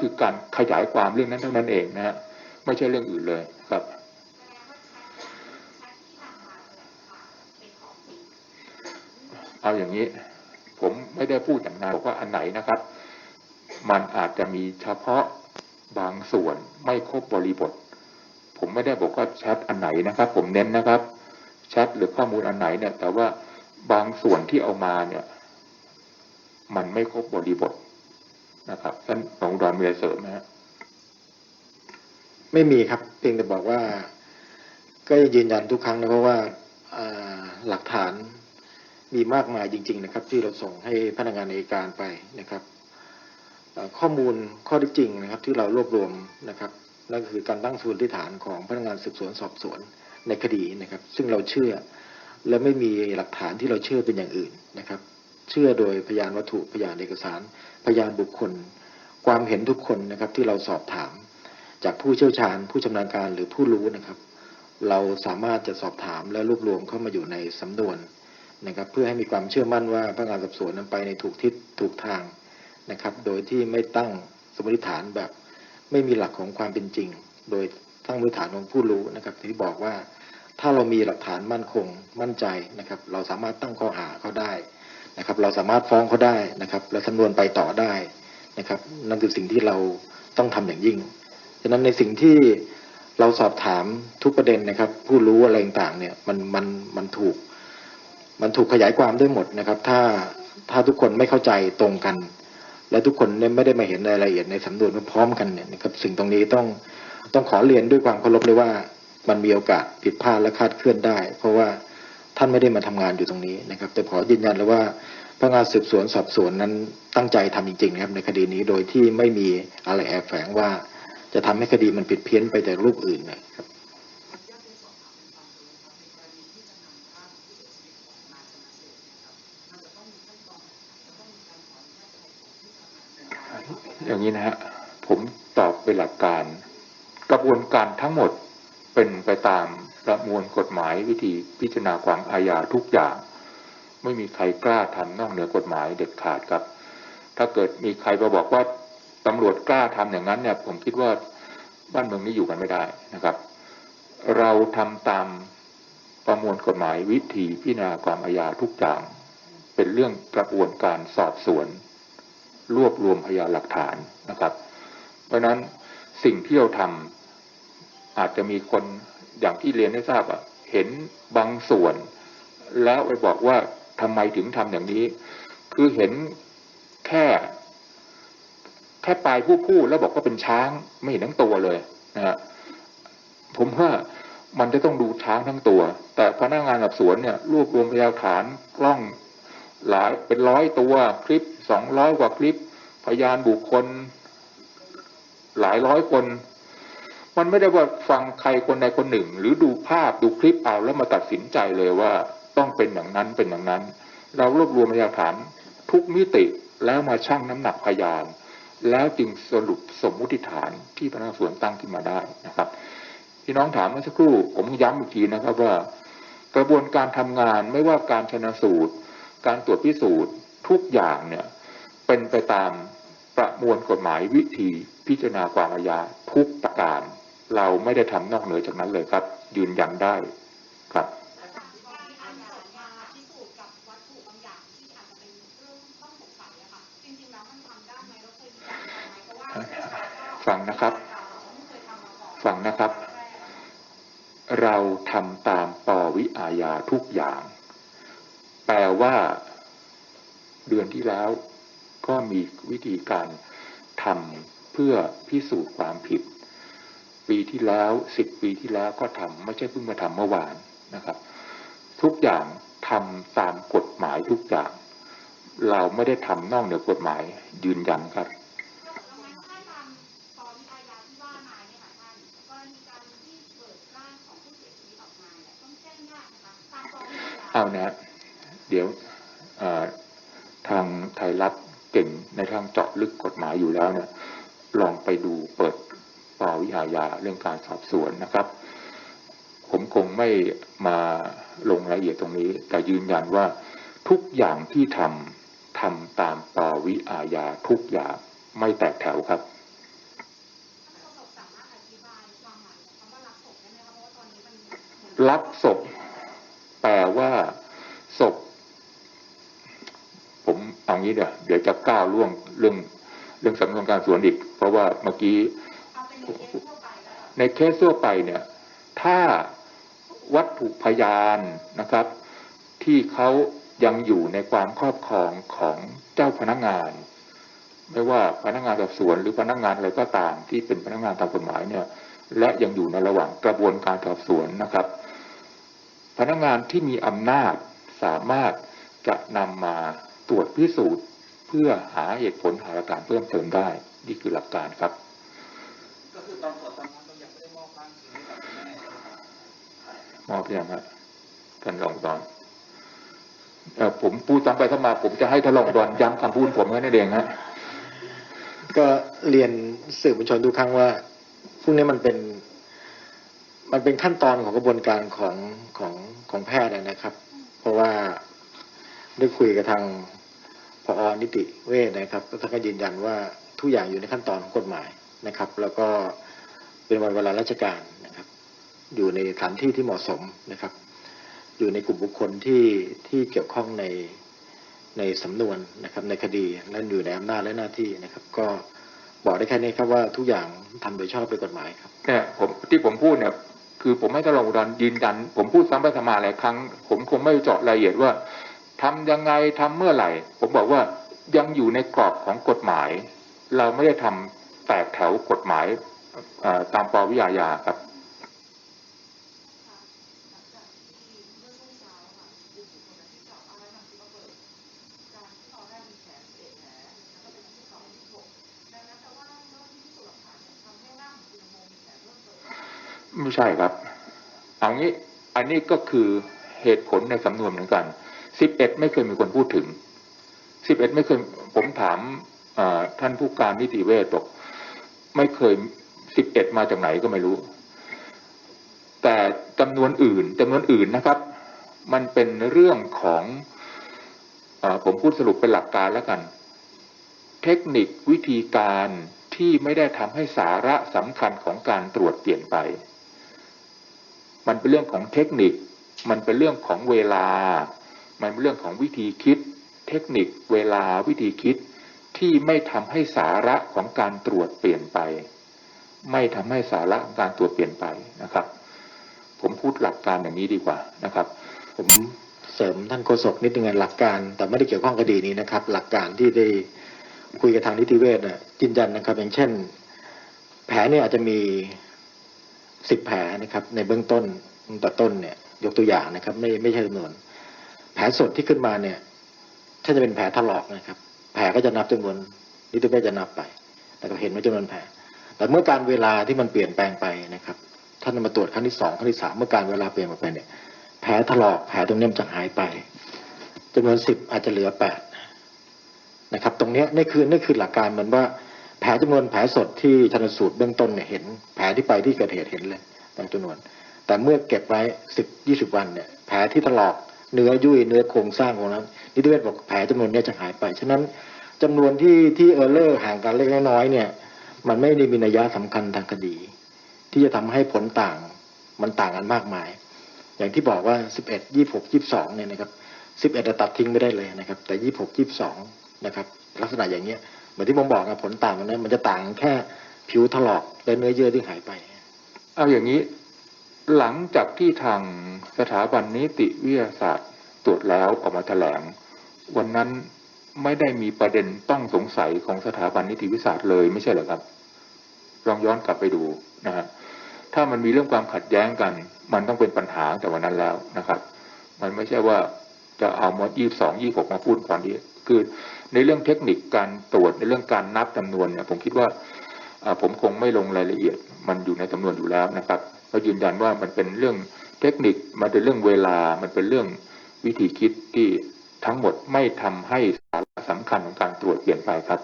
คือการขยายความเรื่องนั้นเท่านั้นเองนะฮะไม่ใช่เรื่องอื่นเลยครับ เอาอย่างนี้ ผมไม่ได้พูดอย่างนั้นบอกว่าอันไหนนะครับ มันอาจจะมีเฉพาะบางส่วนไม่ครบบริบท ผมไม่ได้บอกว่าแชทอันไหนนะครับ ผมเน้นนะครับแชทหรือข้อมูลอันไหนเนี่ย แต่ว่าบางส่วนที่เอามาเนี่ย มันไม่ครบบริบท นะครับท่านรองอุดรมีอะไรเสริมไหมฮะไม่มีครับเพียงแต่บอกว่า ก็ยืนยันทุกครั้งนะเพราะว่าหลักฐานมีมากมายจริง ๆ นะครับ ที่เราส่งให้พนักงานอัยการไปนะครับข้อมูลข้อเที่จริงนะครับ ที่เรารวบรวมนะครับนั่นคือการตั้งศูนย์ที่ฐานของพนักงานสืบสวนสอบสวนในคดีนะครับ ซึ่งเราเชื่อและไม่มีหลักฐานที่เราเชื่อเป็นอย่างอื่นนะครับ เชื่อโดยพยานวัตถุพยานเอกสาร พยานบุคคล ความเห็นทุกคนนะครับที่เราสอบถาม จากผู้เชี่ยวชาญ ผู้ชำนาญการหรือผู้รู้นะครับ เราสามารถจะสอบถามและรวบรวมเข้ามาอยู่ในสำนวนนะครับ เพื่อให้มีความเชื่อมั่นว่าพนักงานสอบสวนนั้นไปในถูกทิศถูกทางนะครับ โดยที่ไม่ตั้งสมมติฐานแบบไม่มีหลักของความเป็นจริง โดยตั้งสมมติฐานของผู้รู้นะครับที่บอกว่าถ้าเรามีหลักฐานมั่นคงมั่นใจนะครับ เราสามารถตั้งข้อหาเขาได้ นะครับ เราสามารถฟ้องเขาได้นะครับ และสำนวนไปต่อได้นะครับ นั่นคือสิ่งที่เราต้องทำอย่างยิ่ง ฉะนั้นในสิ่งที่เราสอบถามทุกประเด็นนะครับ ผู้รู้อะไรต่างเนี่ยมันมันมันถูก มันถูกขยายความได้หมดนะครับ ถ้าถ้าทุกคนไม่เข้าใจตรงกัน และทุกคนเนี่ยไม่ได้มาเห็นรายละเอียดในสำนวนพร้อมกันเนี่ยนะครับ สิ่งตรงนี้ต้องต้องขอเรียนด้วยความเคารพเลยว่า มันมีโอกาสผิดพลาดและคาดเคลื่อนได้ เพราะว่า ท่านไม่ได้มาทำงานอยู่ตรงนี้นะครับ แต่ขอยืนยันเลยว่าพนักงานสืบสวนสอบสวนนั้นตั้งใจทำจริงๆนะครับในคดีนี้โดยที่ไม่มีอะไรแอบแฝงว่า จะทำให้คดีมันผิดเพี้ยนไปจากรูปอื่นนะครับอย่างนี้นะฮะผมตอบเป็นหลักการ กระบวนการทั้งหมดเป็นไปตาม ประมวลกฎหมายวิธีพิจารณาความอาญาทุกอย่าง ไม่มีใครกล้าทำนอกเหนือกฎหมายเด็ดขาดครับ ถ้าเกิดมีใครมาบอกว่าตำรวจกล้าทำอย่างนั้นเนี่ย ผมคิดว่าบ้านเมืองนี้อยู่กันไม่ได้นะครับ เราทำตามประมวลกฎหมายวิธีพิจารณาความอาญาทุกอย่าง เป็นเรื่องกระบวนการสอบสวน รวบรวมพยานหลักฐานนะครับ เพราะฉะนั้นสิ่งที่เราทำอาจจะมีคน อย่างที่เรียนให้ทราบอะเห็นบางส่วน แล้วไปบอกว่าทำไมถึงทำอย่างนี้ คือเห็นแค่ แค่ปลายผู้พูดแล้วบอกว่าเป็นช้างไม่เห็นทั้งตัวเลยนะฮะผมว่ามันจะต้องดูช้างทั้งตัว แต่พนักงานสอบสวนเนี่ย รวบรวมพยานฐานกล้องหลายเป็นร้อยตัวคลิปสองร้อยกว่าคลิป พยานบุคคล หลายร้อยคน มันไม่ได้ว่าฟังใครคนใดคนหนึ่ง หรือดูภาพดูคลิปเอาแล้วมาตัดสินใจเลยว่าต้องเป็นอย่างนั้นเป็นอย่างนั้น เรารวบรวมพยานฐานทุกมิติแล้วมาชั่งน้ำหนักพยาน แล้วจึงสรุปสมมุติฐานที่พนักสวนตั้งขึ้นมาได้นะครับพี่น้องถามเมื่อสักครู่ผมย้ำอีกทีนะครับว่า กระบวนการทำงานไม่ว่าการชนะสูตร การตรวจพิสูจน์ทุกอย่างเนี่ยเป็นไปตามประมวลกฎหมายวิธีพิจารณาความอาญาทุกประการ เราไม่ได้ทำนอกเหนือจากนั้นเลยครับ ยืนยันได้ครับการอาญาพิสูจน์กับวัตถุบางอย่างที่อาจจะเป็นเรื่องต้องสงสัยอะค่ะจริงๆแล้วมันทำได้ไหมเราเคยมีการทำไหมเพราะว่าฟังนะครับไม่เคยทำมาก่อนฟังนะครับ เราทำตามปวิอาญาทุกอย่าง แปลว่า เดือนที่แล้ว ก็มีวิธีการทำเพื่อพิสูจน์ความผิด ปีที่แล้วสิบปีที่แล้วก็ทำไม่ใช่เพิ่งมาทำเมื่อวานนะครับ ทุกอย่างทำตามกฎหมายทุกอย่าง เราไม่ได้ทำนอกเหนือกฎหมายยืนยันครับเอานะเดี๋ยวทางไทยรัฐเก่งในทางเจาะลึกกฎหมายอยู่แล้วเนี่ยลองไปดูเปิด ปาวิอายาเรื่องการสอบสวนนะครับ ผมคงไม่มาลงรายละเอียดตรงนี้ แต่ยืนยันว่าทุกอย่างที่ทำทำตามปาวิอาญาทุกอย่างไม่แตกแถวครับรับศพแปลว่าศพ ผมเอางี้เดี๋ยวเดี๋ยวจะก้าวล่วงเรื่องเรื่องสำนวนการสวนอีก เพราะว่าเมื่อกี้ ในเคสทั่วไปเนี่ยถ้าวัตถุพยานนะครับ ที่เขายังอยู่ในความครอบครองของเจ้าพนักงาน ไม่ว่าพนักงานสอบสวนหรือพนักงานอะไรก็ตามที่เป็นพนักงานตามกฎหมายเนี่ยและยังอยู่ในระหว่างกระบวนการสอบสวนนะครับ พนักงานที่มีอำนาจสามารถจะนำมาตรวจพิสูจน์ เพื่อหาเหตุผลหาหลักฐานเพิ่มเติมได้ นี่คือหลักการครับ ครับมอบยังฮะท่านรองตอนเอ่อผมพูดซ้ำไปซ้ำมา ผมจะให้ท่านรองตอนย้ำคำพูดผมแค่นั้นเองฮะก็เรียนสื่อมวลชนทุกครั้งว่าพวกนี้มันเป็น มันเป็นขั้นตอนของกระบวนการของของของแพทย์นะครับ เพราะว่าได้คุยกับทางพอนิติเวชนะครับท่านก็ยืนยันว่าทุกอย่างอยู่ในขั้นตอนของกฎหมายนะครับ แล้วก็เป็นวันเวลาราชการ อยู่ในสถานที่ที่เหมาะสมนะครับ อยู่ในกลุ่มบุคคลที่ที่เกี่ยวข้องในในสำนวนนะครับในคดีและอยู่ในอำนาจและหน้าที่นะครับ ก็บอกได้แค่นี้ครับว่าทุกอย่างทำโดยชอบด้วยกฎหมายครับเนี่ยผมที่ผมพูดเนี่ยคือผมให้ท่านรองอุดรยืนยัน ผมพูดซ้ำไปซ้ำมาหลายครั้ง ผมคงไม่เจาะรายละเอียดว่าทำยังไงทำเมื่อไหร่ ผมบอกว่ายังอยู่ในกรอบของกฎหมาย เราไม่ได้ทำแตกแถวกฎหมายตามปวิอาญาครับ ไม่ใช่ครับเอางี้อันนี้ก็คือเหตุผลในสำนวนเหมือนกันสิบเอ็ดไม่เคยมีคนพูดถึงสิบเอ็ดไม่เคยผมถามท่านผู้การนิติเวชบอกไม่เคยสิบเอ็ดมาจากไหนก็ไม่รู้ แต่จำนวนอื่นจำนวนอื่นนะครับ มันเป็นเรื่องของอผมพูดสรุปเป็นหลักการแล้วกัน เทคนิควิธีการที่ไม่ได้ทำให้สาระสำคัญของการตรวจเปลี่ยนไป มันเป็นเรื่องของเทคนิค มันเป็นเรื่องของเวลา มันเป็นเรื่องของวิธีคิด เทคนิค เวลาวิธีคิดที่ไม่ทำให้สาระของการตรวจเปลี่ยนไป ไม่ทำให้สาระของการตรวจเปลี่ยนไปนะครับ ผมพูดหลักการอย่างนี้ดีกว่านะครับ ผมเสริมท่านโฆษกนิดนึงอะหลักการ แต่ไม่ได้เกี่ยวข้องคดีนี้นะครับ หลักการที่ได้คุยกับทางนิติเวชน่ะยืนยันนะครับ อย่างเช่น แผลเนี่ยอาจจะมี สิบแผลนะครับ ในเบื้องต้นตั้งแต่ต้นเนี่ย ยกตัวอย่างนะครับ ไม่ไม่ใช่จำนวน แผลสดที่ขึ้นมาเนี่ย ถ้าจะเป็นแผลถลอกนะครับ แผลก็จะนับจำนวนนิติเวชจะนับไปแต่ก็เห็นว่าจำนวนแผลแต่เมื่อการเวลาที่มันเปลี่ยนแปลงไปนะครับท่านมาตรวจครั้งที่สองครั้งที่สามเมื่อการเวลาเปลี่ยนไปเนี่ย แผลถลอกแผลตรงเนี้ยมันจะหายไปจำนวนสิบอาจจะเหลือแปดนะครับ ตรงเนี้ยนี่คือนี่คือหลักการเหมือนว่า แผลจำนวนแผลสดที่ชันสูตรเบื้องต้นเนี่ยเห็น แผลที่ไปที่เกิดเหตุเห็นเลยตามจำนวน แต่เมื่อเก็บไว้สิบยี่สิบวันเนี่ยแผลที่ถลอกเนื้อยุ่ยเนื้อโครงสร้างของนั้นนิติเวชบอกแผลจำนวนเนี้ยจะหายไป ฉะนั้นจำนวนที่ที่เออร์เลอร์ห่างกันเล็กน้อยเนี่ย มันไม่ได้มีนัยยะสำคัญทางคดี ที่จะทำให้ผลต่างมันต่างกันมากมาย อย่างที่บอกว่า11 26 22เนี่ยนะครับ11ตัดทิ้งไม่ได้เลยนะครับ แต่26 22นะครับ ลักษณะอย่างเงี้ย มือนที่ผมบอกนะผลต่างกันนะมันจะต่างแค่ผิวถลอกและเนื้อเยื่อที่หายไป เอาอย่างนี้ หลังจากที่ทางสถาบันนิติวิทยาศาสตร์ตรวจแล้วออกมาแถลง วันนั้นไม่ได้มีประเด็นต้องสงสัยของสถาบันนิติวิทยาศาสตร์เลยไม่ใช่เหรอครับ ลองย้อนกลับไปดูนะฮะถ้ามันมีเรื่องความขัดแย้งกัน มันต้องเป็นปัญหาแต่วันนั้นแล้วนะครับ มันไม่ใช่ว่าจะเอามายี่สองยี่หกมาพูดก่อนดี คือในเรื่องเทคนิคการตรวจในเรื่องการนับจำนวนเนี่ยผมคิดว่าผมคงไม่ลงรายละเอียดมันอยู่ในจำนวนอยู่แล้วนะครับเรายืนยันว่ามันเป็นเรื่องเทคนิคมันเป็นเรื่องเวลา มันเป็นเรื่องวิธีคิดที่ทั้งหมดไม่ทำให้สาระสำคัญของการตรวจเปลี่ยนไปครับ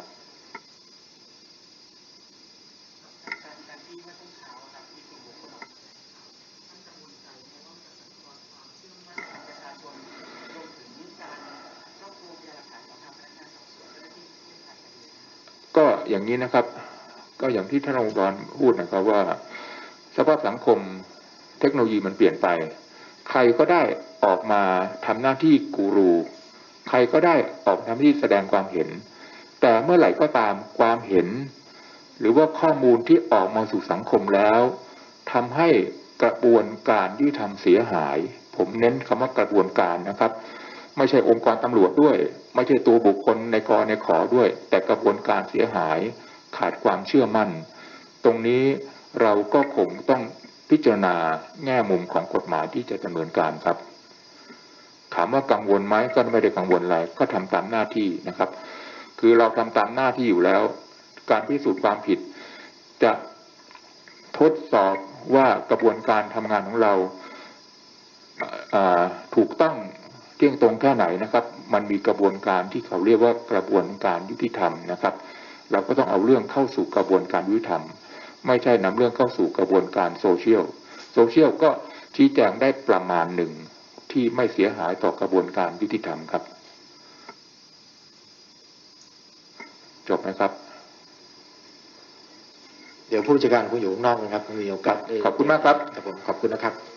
อย่างนี้นะครับ ก็อย่างที่ท่านองดอนพูดนะครับว่า สภาพสังคมเทคโนโลยีมันเปลี่ยนไป ใครก็ได้ออกมาทำหน้าที่กูรู ใครก็ได้ออกทำหน้าที่แสดงความเห็น แต่เมื่อไหร่ก็ตามความเห็น หรือว่าข้อมูลที่ออกมาสู่สังคมแล้วทำให้กระบวนการยุติธรรมเสียหาย ผมเน้นคำว่ากระบวนการนะครับ ไม่ใช่องค์กรตำรวจด้วย ไม่ใช่ตัวบุคคลในกรในขอด้วย แต่กระบวนการเสียหายขาดความเชื่อมั่น ตรงนี้เราก็คงต้องพิจารณาแง่มุมของกฎหมายที่จะดำเนินการครับ ถามว่ากังวลไหมก็ไม่ได้กังวลอะไรก็ทำตามหน้าที่นะครับ คือเราทำตามหน้าที่อยู่แล้ว การพิสูจน์ความผิด จะทดสอบว่ากระบวนการทำงานของเราถูกต้อง เที่ยงตรงแค่ไหนนะครับ มันมีกระบวนการที่เขาเรียกว่ากระบวนการยุติธรรมนะครับ เราก็ต้องเอาเรื่องเข้าสู่กระบวนการยุติธรรม ไม่ใช่นำเรื่องเข้าสู่กระบวนการโซเชียลโซเชียลก็ชี้แจงได้ประมาณหนึ่งที่ไม่เสียหายต่อกระบวนการยุติธรรมครับ จบไหมครับ เดี๋ยวผู้จัดการคงอยู่ข้างนอกนะครับ มีโอกาสได้ขอบคุณมากครับครับผมขอบคุณนะครับ